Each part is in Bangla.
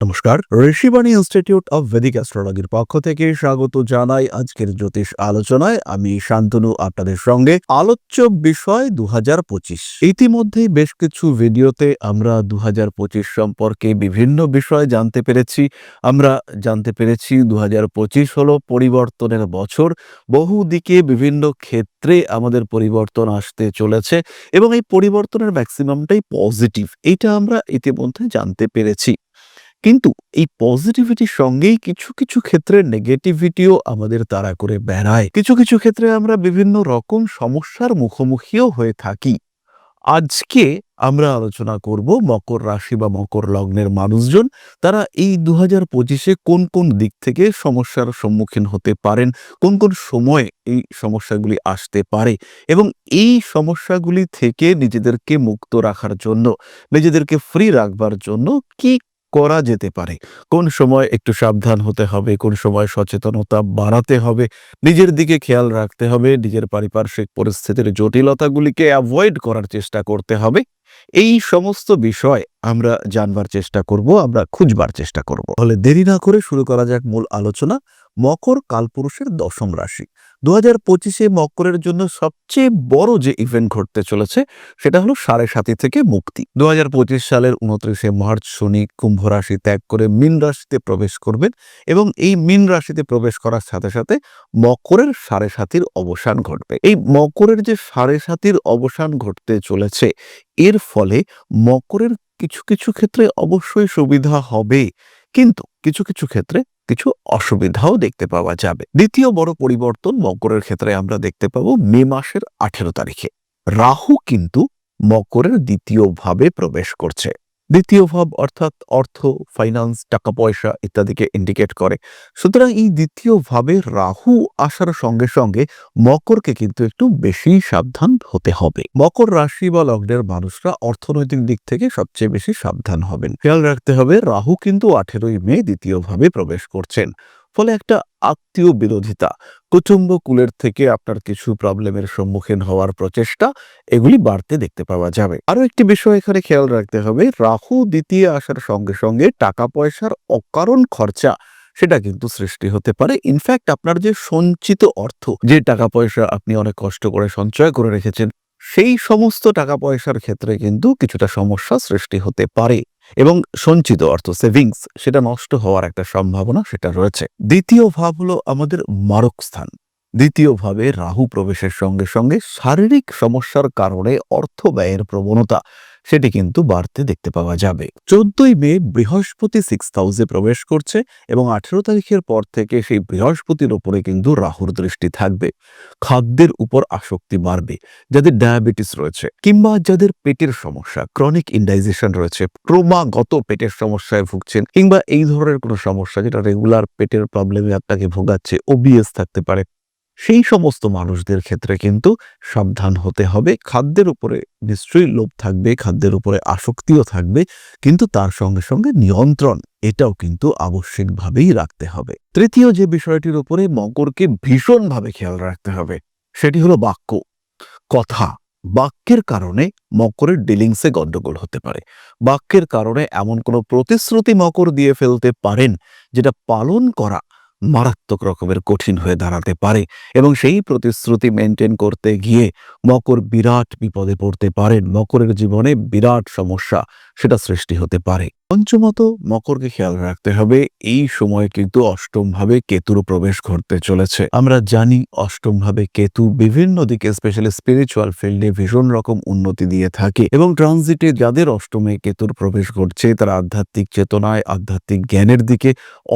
নমস্কার, ঋষিবাণী ইনস্টিটিউট অব ভেদিক অ্যাস্ট্রোলজির পক্ষ থেকে স্বাগত জানাই আজকের জ্যোতিষ আলোচনায়। আমি শান্তনু, আপনাদের সঙ্গে আলোচ্য বিষয় দু হাজার পঁচিশ। ইতিমধ্যেই বেশ কিছু ভিডিওতে আমরা দু হাজার পঁচিশ সম্পর্কে বিভিন্ন বিষয় জানতে পেরেছি। আমরা জানতে পেরেছি দু হাজার পঁচিশ হলো পরিবর্তনের বছর। বহু দিকে বিভিন্ন ক্ষেত্রে আমাদের পরিবর্তন আসতে চলেছে এবং এই পরিবর্তনের ম্যাক্সিমামটাই পজিটিভ এটা আমরা ইতিমধ্যে জানতে পেরেছি। কিন্তু এই পজিটিভিটির সঙ্গেই কিছু কিছু ক্ষেত্রে নেগেটিভিটিও আমাদের তাড়া করে বেড়ায়। কিছু কিছু ক্ষেত্রে আমরা বিভিন্ন রকম সমস্যার মুখোমুখিও হয়ে থাকি। আজকে আমরা আলোচনা করব মকর রাশি বা মকর লগ্নের মানুষজন, তারা এই দু হাজার পঁচিশে কোন কোন দিক থেকে সমস্যার সম্মুখীন হতে পারেন, কোন কোন সময়ে এই সমস্যাগুলি আসতে পারে এবং এই সমস্যাগুলি থেকে নিজেদেরকে মুক্ত রাখার জন্য, নিজেদেরকে ফ্রি রাখবার জন্য কি করা যেতে পারে। কোন সময় একটু সাবধান হতে হবে, কোন সময় সচেতনতা বাড়াতে হবে, নিজের দিকে খেয়াল রাখতে হবে, নিজের পারিপার্শ্বিক পরিস্থিতির জটিলতাগুলিকে অ্যাভয়েড করার চেষ্টা করতে হবে। এই সমস্ত বিষয় আমরা জানবার চেষ্টা করব, আমরা খুঁজবার চেষ্টা করব। তাহলে দেরি না করে শুরু করা যাক মূল আলোচনা, মকর কালপুরুষের দশম রাশি। দু হাজার পঁচিশে মকরের জন্য সবচেয়ে বড় যে ইভেন্ট ঘটতে চলেছে, সেটা হলো সাড়ে সাতি থেকে মুক্তি। দু হাজার পঁচিশ সালের উনত্রিশে মার্চ শনি কুম্ভ রাশি ত্যাগ করে মীন রাশিতে প্রবেশ করবেন এবং এই মীন রাশিতে প্রবেশ করার সাথে সাথে মকরের সাড়ে সাতির অবসান ঘটবে। এই মকরের যে সাড়ে সাতির অবসান ঘটতে চলেছে, এর ফলে মকরের কিছু কিছু ক্ষেত্রে অবশ্যই সুবিধা হবে। কিন্তু কিছু কিছু ক্ষেত্রে কিছু অসুবিধাও দেখতে পাওয়া যাবে। দ্বিতীয় বড় পরিবর্তন মকরের ক্ষেত্রে আমরা দেখতে পাবো মে মাসের আঠেরো তারিখে। রাহু কিন্তু মকরের দ্বিতীয়ভাবে প্রবেশ করছে। দ্বিতীয় ভাব অর্থাৎ অর্থ ফাইন্যান্স টাকা পয়সা ইত্যাদিকে ইন্ডিকেট করে। সুতরাং এই দ্বিতীয় ভাবে রাহু আসার সঙ্গে সঙ্গে মকরকে কিন্তু একটু বেশি সাবধান হতে হবে। মকর রাশি বা লগ্নের মানুষরা অর্থনৈতিক দিক থেকে সবচেয়ে বেশি সাবধান হবেন। খেয়াল রাখতে হবে, রাহু কিন্তু আঠেরোই মে দ্বিতীয় ভাবে প্রবেশ করছেন। ফলে একটা আত্মীয় বিরোধিতা কুটুম্ব কুলের থেকে আপনার কিছু প্রবলেমের সম্মুখীন হওয়ার প্রচেষ্টা, এগুলি বাড়তে দেখতে পাওয়া যাবে। আরও একটি বিষয় এখানে খেয়াল রাখতে হবে, রাহু দ্বিতীয় আসার সঙ্গে সঙ্গে টাকা পয়সার অকারণ খরচা, সেটা কিন্তু সৃষ্টি হতে পারে। ইনফ্যাক্ট আপনার যে সঞ্চিত অর্থ, যে টাকা পয়সা আপনি অনেক কষ্ট করে সঞ্চয় করে রেখেছেন, সেই সমস্ত টাকা পয়সার ক্ষেত্রে কিন্তু কিছুটা সমস্যা সৃষ্টি হতে পারে। এবং সঞ্চিত অর্থ সেভিংস সেটা নষ্ট হওয়ার একটা সম্ভাবনা সেটা রয়েছে। দ্বিতীয় ভাব হলো আমাদের মারক স্থান। দ্বিতীয় ভাবে রাহু প্রবেশের সঙ্গে সঙ্গে শারীরিক সমস্যার কারণে অর্থ ব্যয়ের প্রবণতা। সেটি কিন্তু বাড়তে দেখতে পাওয়া যাবে। চোদ্দই মে বৃহস্পতি সিক্স হাউসে প্রবেশ করছে এবং আঠেরো তারিখের পর থেকে সেই বৃহস্পতির ওপরে কিন্তু রাহুর দৃষ্টি থাকবে। খাদ্যের উপর আসক্তি বাড়বে, যাদের ডায়াবেটিস রয়েছে কিংবা যাদের পেটের সমস্যা ক্রনিক ইন্ডাইজেশন রয়েছে, ক্রমাগত পেটের সমস্যায় ভুগছেন কিংবা এই ধরনের কোনো সমস্যা যেটা রেগুলার পেটের প্রবলেমে আপনাকে ভোগাচ্ছে ওবিএস থাকতে পারে সেই সমস্ত মানুষদের ক্ষেত্রে কিন্তু সাবধান হতে হবে। খাদ্যের উপরে নিশ্চয়ই লোভ থাকবে, খাদ্যের উপরে আসক্তিও থাকবে, কিন্তু তার সঙ্গে সঙ্গে নিয়ন্ত্রণ, এটাও কিন্তু আবশ্যিকভাবেই রাখতে হবে। তৃতীয় যে বিষয়টির উপরে মকরকে ভীষণভাবে খেয়াল রাখতে হবে, সেটি হলো বাক্য। কথা, বাক্যের কারণে মকরের ডিলিংসে গন্ডগোল হতে পারে। বাক্যের কারণে এমন কোনো প্রতিশ্রুতি মকর দিয়ে ফেলতে পারেন, যেটা পালন করা মারাত্মক রকমের কঠিন হয়ে দাঁড়াতে পারে এবং সেই প্রতিশ্রুতি মেনটেন করতে গিয়ে মকর বিরাট বিপদে পড়তে পারেন। মকরের জীবনে বিরাট সমস্যা, সেটা সৃষ্টি হতে পারে। পঞ্চমত, মকরকে খেয়াল রাখতে হবে, এই সময়ে কিন্তু অষ্টম ভাবে কেতুর প্রবেশ ঘটতে চলেছে। আমরা জানি অষ্টম ভাবে কেতু বিভিন্ন দিকে স্পেশালি স্পিরিচুয়াল ফিল্ডে ভীষণ রকম উন্নতি দিয়ে থাকে এবং ট্রানজিটে যাদের অষ্টমে কেতুর প্রবেশ ঘটছে, তারা আধ্যাত্মিক চেতনায়, আধ্যাত্মিক জ্ঞানের দিকে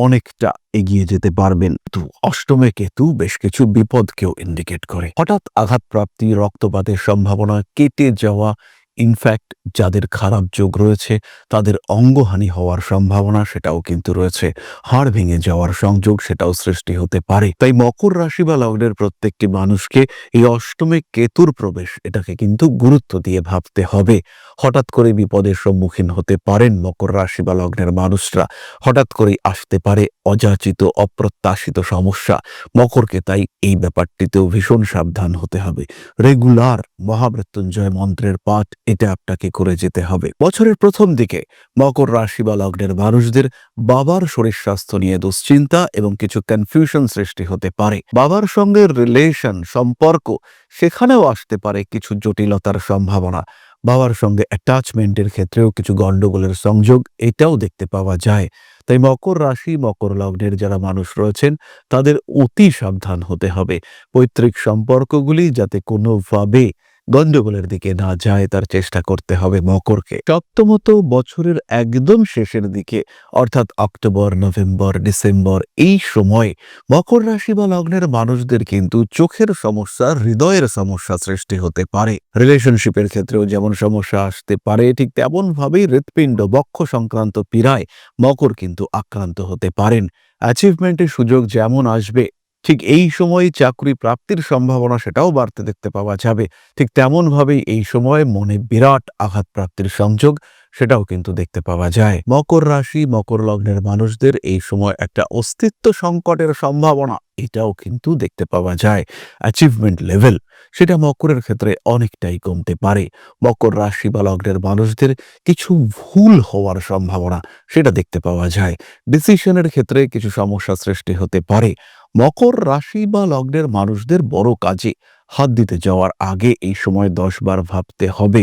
অনেকটা এগিয়ে যেতে পারবেন। তো অষ্টমে কেতু বেশ কিছু বিপদকেও ইন্ডিকেট করে। হঠাৎ আঘাতপ্রাপ্তি, রক্তপাতের সম্ভাবনা, কেটে যাওয়া ইনফ্যাক্ট যাদের খারাপ যোগ রয়েছে, তাদের অঙ্গহানি হওয়ার সম্ভাবনা সেটাও কিন্তু রয়েছে। হাড় ভেঙে যাওয়ার সংযোগ সেটাও সৃষ্টি হতে পারে। তাই মকর রাশি বা লগ্নের প্রত্যেকটি মানুষকে এই অষ্টমে কেতুর প্রবেশ এটাকে কিন্তু গুরুত্ব দিয়ে ভাবতে হবে। হঠাৎ করে বিপদের সম্মুখীন হতে পারেন মকর রাশি বা লগ্নের মানুষরা। হঠাৎ করেই আসতে পারে অযাচিত, অপ্রত্যাশিত সমস্যা। মকরকে তাই এই ব্যাপারটিতেও ভীষণ সাবধান হতে হবে। রেগুলার মহামৃত্যুঞ্জয় মন্ত্রের পাঠ এটা আপনাকে করে যেতে হবে। বছরের প্রথম দিকে মকর রাশি বা লগ্নের মানুষদের বাবার শরীর স্বাস্থ্য নিয়ে দুশ্চিন্তা এবং কিছু কনফিউশন সৃষ্টি হতে পারে। বাবার সঙ্গে রিলেশন সম্পর্ক, সেখানেও আসতে পারে কিছু জটিলতার সম্ভাবনা। বাবার সঙ্গে অ্যাটাচমেন্টের ক্ষেত্রেও কিছু গণ্ডগোলের সংযোগ এটাও দেখতে পাওয়া যায়। তাই মকর রাশি, মকর লগ্নের যারা মানুষ রয়েছেন, তাদের অতি সাবধান হতে হবে। পৈতৃক সম্পর্কগুলি যাতে কোনোভাবে গণ্ডগোলের দিকে না যায় তার চেষ্টা করতে হবে মকরকে। সপ্তমত বছরের একদম শেষের দিকে, অর্থাৎ অক্টোবর, নভেম্বর, ডিসেম্বর, এই সময় মকর রাশি বা লগ্নের মানুষদের কিন্তু চোখের সমস্যা, হৃদয়ের সমস্যা সৃষ্টি হতে পারে। রিলেশনশিপের ক্ষেত্রেও যেমন সমস্যা আসতে পারে, ঠিক তেমনভাবেই হৃৎপিণ্ড বক্ষ সংক্রান্ত পীড়ায় মকর কিন্তু আক্রান্ত হতে পারেন। অ্যাচিভমেন্টের সুযোগ যেমন আসবে ঠিক এই সময়ে চাকরি প্রাপ্তির সম্ভাবনা সেটাও বাড়তে দেখতে পাওয়া যাবে। ঠিক তেমনভাবেই এই সময় মনে বিরাট আঘাত প্রাপ্তির সংযোগ সেটাও কিন্তু দেখতে পাওয়া যায়। মকর রাশি, মকর লগ্নের মানুষদের এই সময় একটা অস্তিত্ব সংকটের সম্ভাবনা, এটাও কিন্তু দেখতে পাওয়া যায়। অ্যাচিভমেন্ট লেভেল সেটা মকরের ক্ষেত্রে অনেকটাই কমতে পারে। মকর রাশি বা লগ্নের মানুষদের কিছু ভুল হওয়ার সম্ভাবনা সেটা দেখতে পাওয়া যায়। ডিসিশনের ক্ষেত্রে কিছু সমস্যা সৃষ্টি হতে পারে। মকর রাশি বা লগ্নের মানুষদের বড় কাজে হাত দিতে যাওয়ার আগে এই সময় দশবার ভাবতে হবে।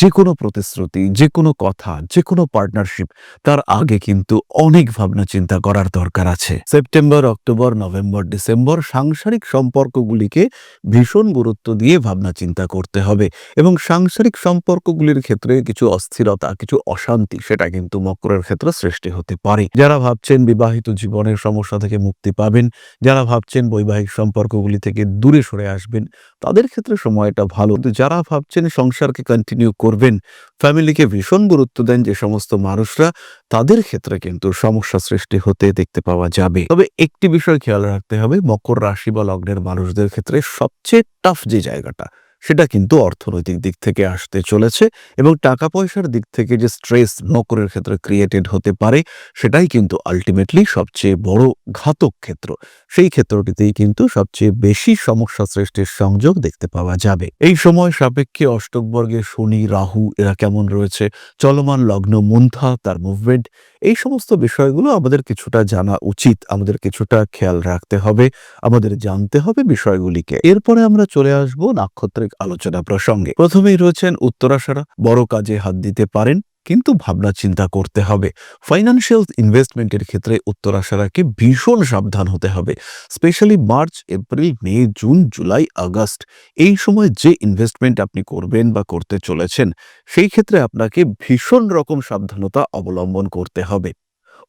যে কোনো প্রতিশ্রুতি যে কোনো কথা যে কোনো পার্টনারশিপ তার আগে কিন্তু অনেক ভাবনা চিন্তা করার দরকার আছে। সেপ্টেম্বর অক্টোবর নভেম্বর ডিসেম্বর সাংসারিক সম্পর্কগুলিকে ভীষণ গুরুত্ব দিয়ে ভাবনা চিন্তা করতে হবে এবং সাংসারিক সম্পর্কগুলির ক্ষেত্রে কিছু অস্থিরতা, কিছু অশান্তি সেটা কিন্তু মকরের ক্ষেত্রে সৃষ্টি হতে পারে। যারা ভাবছেন বিবাহিত জীবনের সমস্যা থেকে মুক্তি পাবেন, যারা ভাবছেন বৈবাহিক সম্পর্কগুলি থেকে দূরে সরে আসবেন, তাদের ক্ষেত্রে সময়টা ভালো। যারা ভাবছেন সংসারকে কন্টিনিউ করবেন। ফ্যামিলিকে ভীষণ গুরুত্ব দেন যে সমস্ত মানুষরা তাদের ক্ষেত্রে কিন্তু সমস্যা সৃষ্টি হতে দেখতে পাওয়া যাবে। তবে একটি বিষয় খেয়াল রাখতে হবে, মকর রাশি বা লগ্নের মানুষদের ক্ষেত্রে সবচেয়ে টাফ যে জায়গাটা সেটা কিন্তু অর্থনৈতিক দিক থেকে আসতে চলেছে এবং টাকা পয়সার দিক থেকে যে স্ট্রেস মকরের ক্ষেত্রে ক্রিয়েটেড হতে পারে, সেটাই কিন্তু আলটিমেটলি সবচেয়ে বড় ঘাতক ক্ষেত্র। সেই ক্ষেত্রটিতেই কিন্তু সবচেয়ে বেশি সমস্যা সৃষ্টির সংযোগ দেখতে পাওয়া যাবে। এই সময় সাপেক্ষে অষ্টকবর্গে শনি, রাহু এরা কেমন রয়েছে? চলমান লগ্ন মুন্থা, তার মুভমেন্ট এই সমস্ত বিষয়গুলো আমাদের কিছুটা জানা উচিত। আমাদের কিছুটা খেয়াল রাখতে হবে, আমাদের জানতে হবে বিষয়গুলিকে। এরপরে আমরা চলে আসব নাক্ষত্রিক আলোচনা প্রসঙ্গে। প্রথমেই রয়েছেন উত্তরাশারা বড় কাজে হাত দিতে পারেন, কিন্তু ভাবনা চিন্তা করতে হবে। ফাইন্যান্সিয়াল ইনভেস্টমেন্টের ক্ষেত্রে উত্তরাশারাকে ভীষণ সাবধান হতে হবে। Specially March April May June July August এই সময় যে ইনভেস্টমেন্ট আপনি করবেন বা করতে চলেছেন, সেই ক্ষেত্রে আপনাকে ভীষণ রকম সাবধানতা অবলম্বন করতে হবে।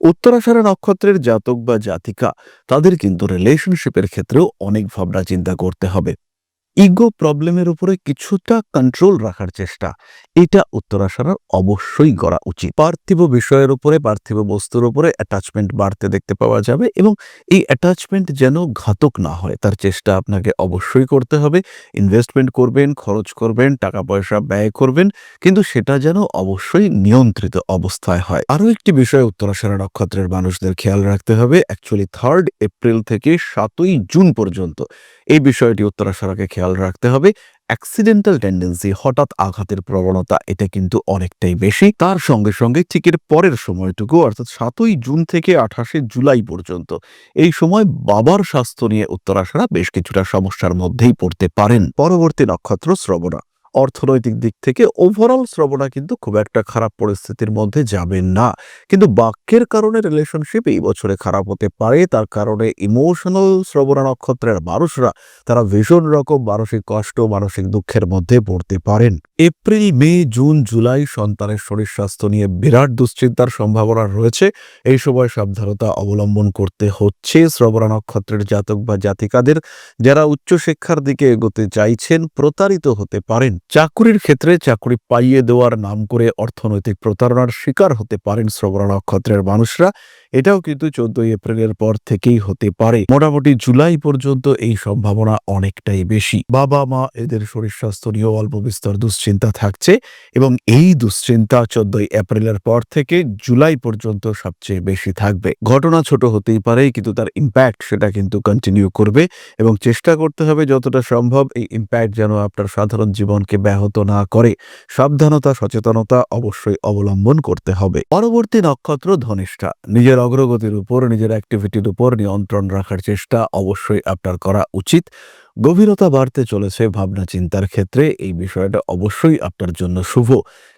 উত্তরাষাঢ়া নক্ষত্রের জাতক বা জাতিকা, তাদের কিন্তু রিলেশনশিপের ক্ষেত্রেও অনেক ভাবনা চিন্তা করতে হবে। ইগো প্রবলেমের উপরে কিছুটা কন্ট্রোল রাখার চেষ্টা। এটা উত্তরাষাঢ়ার অবশ্যই করা উচিত। পার্থিব বিষয়ের উপরে, পার্থিব বস্তুর উপরে অ্যাটাচমেন্ট বাড়তে দেখতে পাওয়া যাবে এবং এই অ্যাটাচমেন্ট যেন ঘাতক না হয়, তার চেষ্টা আপনাকে অবশ্যই করতে হবে। ইনভেস্টমেন্ট করবেন, খরচ করবেন টাকা পয়সা ব্যয় করবেন, কিন্তু সেটা যেন অবশ্যই নিয়ন্ত্রিত অবস্থায় হয়। আরও একটি বিষয় উত্তরাষাঢ়া নক্ষত্রের মানুষদের খেয়াল রাখতে হবে। অ্যাকচুয়ালি থার্ড এপ্রিল থেকে সাতই জুন পর্যন্ত। এই বিষয়টি উত্তরাষাঢ়াকে খেয়াল রাখতে হবে। অ্যাক্সিডেন্টাল টেন্ডেন্সি হঠাৎ আঘাতের প্রবণতা, এটা কিন্তু অনেকটাই বেশি। তার সঙ্গে সঙ্গে ঠিক এর পরের সময়টুকু, অর্থাৎ সাতই জুন থেকে আঠাশে জুলাই পর্যন্ত, এই সময় বাবার স্বাস্থ্য নিয়ে উত্তরাসারা বেশ কিছুটা সমস্যার মধ্যেই পড়তে পারেন। পরবর্তী নক্ষত্র শ্রবণা। অর্থনৈতিক দিক থেকে ওভারঅল শ্রবণা কিন্তু খুব একটা খারাপ পরিস্থিতির মধ্যে যাবেন না। কিন্তু বাক্যের কারণে রিলেশনশিপ এই বছরে খারাপ হতে পারে, তার কারণে ইমোশনাল শ্রবণা নক্ষত্রের মানুষরা তারা ভীষণ রকম মানসিক কষ্ট, মানসিক দুঃখের মধ্যে পড়তে পারেন। এপ্রিল, মে, জুন, জুলাই সন্তানের শরীর স্বাস্থ্য নিয়ে বিরাট দুশ্চিন্তার সম্ভাবনা রয়েছে। এই সময় সাবধানতা অবলম্বন করতে হচ্ছে। শ্রবণা নক্ষত্রের জাতক বা জাতিকাদের যারা উচ্চশিক্ষার দিকে এগোতে চাইছেন, প্রতারিত হতে পারেন। চাকুরির ক্ষেত্রে চাকুরি পাইয়ে দেওয়ার নাম করে অর্থনৈতিক প্রতারণার শিকার হতে পারেন শ্রবণ নক্ষত্রের মানুষরা। এটাও কিন্তু চোদ্দই এপ্রিলের পর থেকেই হতে পারে। মোটামুটি জুলাই পর্যন্ত এই সম্ভাবনা অনেকটাই বেশি। বাবা, মা, এদের শরীর স্বাস্থ্য নিয়েও অল্প বিস্তর দুশ্চিন্তা থাকছে এবং এই দুশ্চিন্তা চোদ্দই এপ্রিলের পর থেকে জুলাই পর্যন্ত সবচেয়ে বেশি থাকবে। ঘটনা ছোট হতেই পারে, কিন্তু তার ইম্প্যাক্ট সেটা কিন্তু কন্টিনিউ করবে এবং চেষ্টা করতে হবে যতটা সম্ভব এই ইম্প্যাক্ট যেন আপনার সাধারণ জীবনকে ব্যাহত না করে। সাবধানতা, সচেতনতা অবশ্যই অবলম্বন করতে হবে। পরবর্তী নক্ষত্র ধনিষ্ঠা। নিজের অগ্রগতির উপর, নিজের অ্যাক্টিভিটির উপর নিয়ন্ত্রণ রাখার চেষ্টা অবশ্যই আপনার করা উচিত। গভীরতা বাড়তে চলেছে ভাবনা চিন্তার ক্ষেত্রে। এই বিষয়টা অবশ্যই আপনার জন্য শুভ।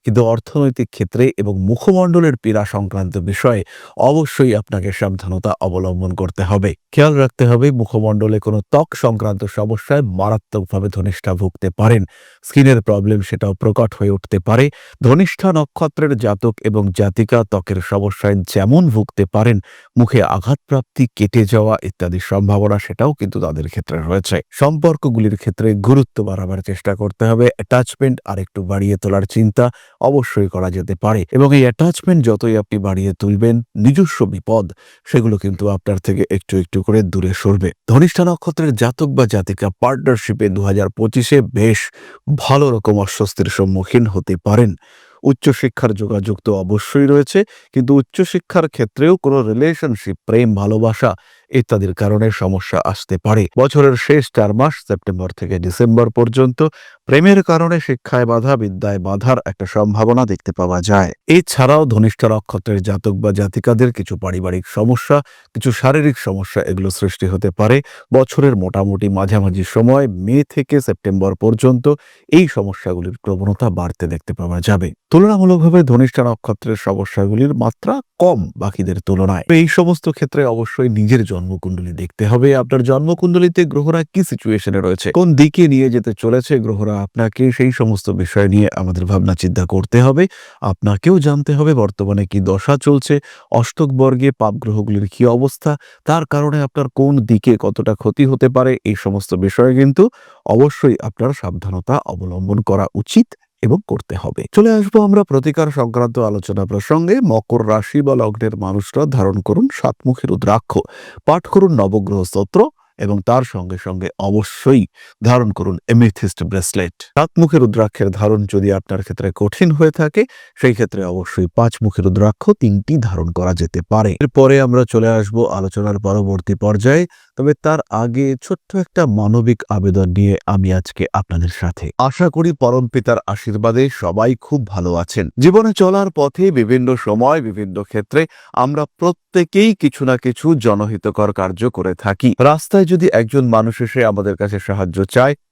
কিন্তু অর্থনৈতিক ক্ষেত্রে এবং মুখমণ্ডলের পীড়া সংক্রান্ত বিষয়ে অবশ্যই আপনাকে সাবধানতা অবলম্বন করতে হবে। খেয়াল রাখতে হবে, মুখমণ্ডলে কোনো ত্বক সংক্রান্ত সমস্যায় মারাত্মকভাবে ধনিষ্ঠা ভুগতে পারেন। স্কিনের প্রবলেম সেটাও প্রকট হয়ে উঠতে পারে। ধনিষ্ঠা নক্ষত্রের জাতক এবং জাতিকা ত্বকের সমস্যায় যেমন ভুগতে পারেন, মুখে আঘাতপ্রাপ্তি কেটে যাওয়া ইত্যাদি সম্ভাবনা সেটাও কিন্তু তাদের ক্ষেত্রে রয়েছে। সম্পর্কগুলির ক্ষেত্রে গুরুত্ব বাড়াবার চেষ্টা করতে হবে। অ্যাটাচমেন্ট আর একটু বাড়িয়ে তোলার চিন্তা অবশ্যই করা যেতে পারে এবং এই অ্যাটাচমেন্ট যতই আপনি বাড়িয়ে তুলবেন, নিজস্ব বিপদ, সেগুলো কিন্তু আপনার থেকে একটু একটু করে দূরে সরবে। ধনিষ্ঠা নক্ষত্রের জাতক বা জাতিকা পার্টনারশিপে দু হাজার পঁচিশে বেশ ভালো রকম অস্বস্তির সম্মুখীন হতে পারেন। উচ্চশিক্ষার যোগাযোগ তো অবশ্যই রয়েছে, কিন্তু উচ্চশিক্ষার ক্ষেত্রেও কোনো রিলেশনশিপ প্রেম, ভালোবাসা ইত্যাদির কারণে সমস্যা আসতে পারে। বছরের শেষ চার মাস সেপ্টেম্বর থেকে ডিসেম্বর পর্যন্ত প্রেমের কারণে শিক্ষায় বাধা, বিদ্যায় বাধার একটা সম্ভাবনা দেখতে পাওয়া যায়। এছাড়াও ধনিষ্ঠা নক্ষত্রের জাতক বা জাতিকাদের কিছু পারিবারিক সমস্যা, কিছু শারীরিক সমস্যা এগুলো সৃষ্টি হতে পারে। বছরের মোটামুটি মাঝামাঝি সময়, মে থেকে সেপ্টেম্বর পর্যন্ত এই সমস্যাগুলির প্রবণতা বাড়তে দেখতে পাওয়া যাবে। তুলনামূলকভাবে ধনিষ্ঠা নক্ষত্রের সমস্যাগুলির মাত্রা কম বাকিদের তুলনায়। এই সমস্ত ক্ষেত্রে অবশ্যই নিজের জন্মকুণ্ডলী দেখতে হবে। আপনার জন্মকুণ্ডলিতে গ্রহরা কি সিচুয়েশনে রয়েছে? কোন দিকে নিয়ে যেতে চলেছে গ্রহরা? আপনাকে সেই সমস্ত বিষয় নিয়ে আমাদের ভাবনা চিন্তা করতে হবে। আপনাকেও জানতে হবে বর্তমানে কি দশা চলছে, অষ্টক বর্গে পাপ গ্রহগুলির কি অবস্থা, তার কারণে আপনার কোন দিকে কতটা ক্ষতি হতে পারে, এই সমস্ত বিষয়ে কিন্তু অবশ্যই আপনার সাবধানতা অবলম্বন করা উচিত এবং করতে হবে। চলে আসব আমরা প্রতিকার সংক্রান্ত আলোচনা প্রসঙ্গে। মকর রাশি বা লগ্নের মানুষরা ধারণ করুন সাতমুখী রুদ্রাক্ষ। পাঠ করুন নবগ্রহ স্তোত্র। এবং তার সঙ্গে সঙ্গে অবশ্যই ধারণ করুন এমিথিস্ট ব্রেসলেট। সাত মুখের রুদ্রাক্ষের ধারণ যদি আপনার ক্ষেত্রে কঠিন হয়ে থাকে, সেই ক্ষেত্রে অবশ্যই পাঁচ মুখের রুদ্রাক্ষ তিনটি ধারণ করা যেতে পারে। এরপরে আমরা চলে আসব আলোচনার পরবর্তী পর্যায়ে, তবে তার আগে ছোট্ট একটা মানবিক আবেদন নিয়ে আমি আজকে আপনাদের সাথে। আশা করি পরম পিতার আশীর্বাদে সবাই খুব ভালো আছেন। জীবনে চলার পথে বিভিন্ন সময়, বিভিন্ন ক্ষেত্রে আমরা প্রত্যেকেই কিছু না কিছু জনহিতকর কার্য করে থাকি। রাস্তায় যদি একজন মানুষ এসে আমাদের কাছে সাহায্য চায়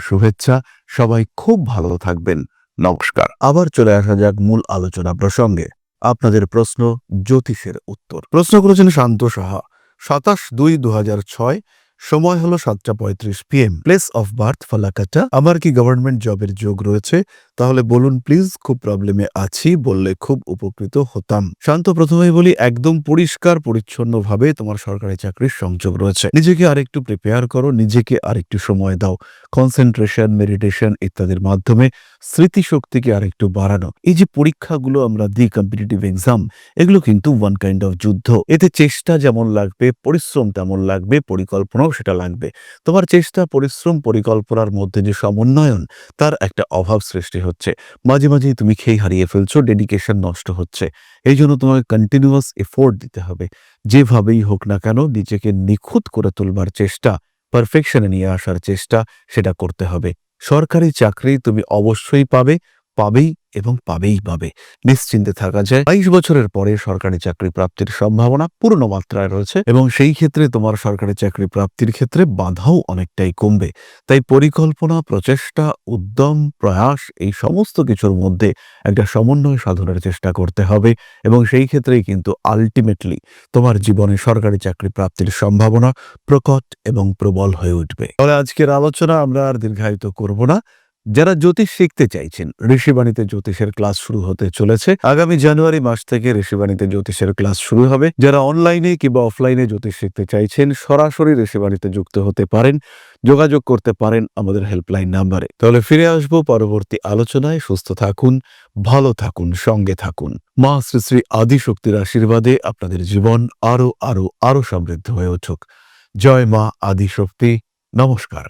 শুভেচ্ছা। সবাই খুব ভালো থাকবেন। নমস্কার। আবার চলে আসা যাক মূল আলোচনা প্রসঙ্গে। আপনাদের প্রশ্ন, জ্যোতিষের উত্তর। প্রশ্ন করেছেন শান্ত সাহা। সাতাশ দুই দু ছয় সময় হলো সাতটা পঁয়ত্রিশ PM place of birth Falakata. আমার কি গভর্নমেন্ট জবের যোগ রয়েছে? তাহলে বলুন প্লিজ খুব প্রবলেমে আছি বললে খুব উপকৃত হতাম। শান্ত প্রথমেই বলি, একদম পরিষ্কার, পরিচ্ছন্নভাবে তোমার সরকারি চাকরির সংযোগ রয়েছে। নিজেকে আরেকটু প্রিপেয়ার করো, নিজেকে আরেকটু সময় দাও। কনসেন্ট্রেশন মেডিটেশন ইত্যাদির মাধ্যমে স্মৃতিশক্তিকে আরেকটু বাড়ানো। এই যে পরীক্ষাগুলো আমরা দিই কম্পিটিটিভ এক্সাম এগুলো কিন্তু ওয়ান কাইন্ড অফ যুদ্ধ। এতে চেষ্টা যেমন লাগবে, পরিশ্রম তেমন লাগবে পরিকল্পনাও সেটা লাগবে। তোমার চেষ্টা, পরিশ্রম, পরিকল্পনার মধ্যে যে সমন্বয়ন, তার একটা অভাব সৃষ্টি হচ্ছে। মাঝে মাঝেই তুমি খেয়ে হারিয়ে ফেলছো, ডেডিকেশন নষ্ট হচ্ছে। এই জন্য তোমাকে কন্টিনিউয়াস এফোর্ট দিতে হবে। যেভাবেই হোক না কেন, নিজেকে নিখুঁত করে তুলবার চেষ্টা পারফেকশনে নিয়ে আসার চেষ্টা, সেটা করতে হবে। সরকারি চাকরি তুমি অবশ্যই পাবে, পাবেই এবং পাবেই পাবে। নিশ্চিন্তে থাকা যায়। বাইশ বছরের পরে সরকারি চাকরি প্রাপ্তির সম্ভাবনা পূর্ণ মাত্রায় রয়েছে এবং সেই ক্ষেত্রে তোমার সরকারি চাকরি প্রাপ্তির ক্ষেত্রে বাধাও অনেকটাই কমবে। তাই পরিকল্পনা, প্রচেষ্টা, উদ্যম, প্রয়াস এই সমস্ত কিছুর মধ্যে একটা সমন্বয় সাধনের চেষ্টা করতে হবে এবং সেই ক্ষেত্রেই কিন্তু আলটিমেটলি তোমার জীবনে সরকারি চাকরি প্রাপ্তির সম্ভাবনা প্রকট এবং প্রবল হয়ে উঠবে। তাহলে আজকের আলোচনা আমরা আর দীর্ঘায়িত করব না। যারা জ্যোতিষ শিখতে চাইছেন, ঋষিবাণীতে জ্যোতিষের ক্লাস শুরু হতে চলেছে। আগামী জানুয়ারি মাস থেকে ঋষিবাণীতে জ্যোতিষের ক্লাস শুরু হবে। যারা অনলাইনে কিংবা অফলাইনে জ্যোতিষ শিখতে চাইছেন, সরাসরি ঋষিবাণীতে যুক্ত হতে পারেন, যোগাযোগ করতে পারেন আমাদের হেল্পলাইন নাম্বারে। তাহলে ফিরে আসব পরবর্তী আলোচনায়। সুস্থ থাকুন, ভালো থাকুন, সঙ্গে থাকুন। মা শ্রী শ্রী আদিশক্তির আশীর্বাদে আপনাদের জীবন আরও আরও আরও সমৃদ্ধ হয়ে উঠুক। জয় মা আদিশক্তি। নমস্কার।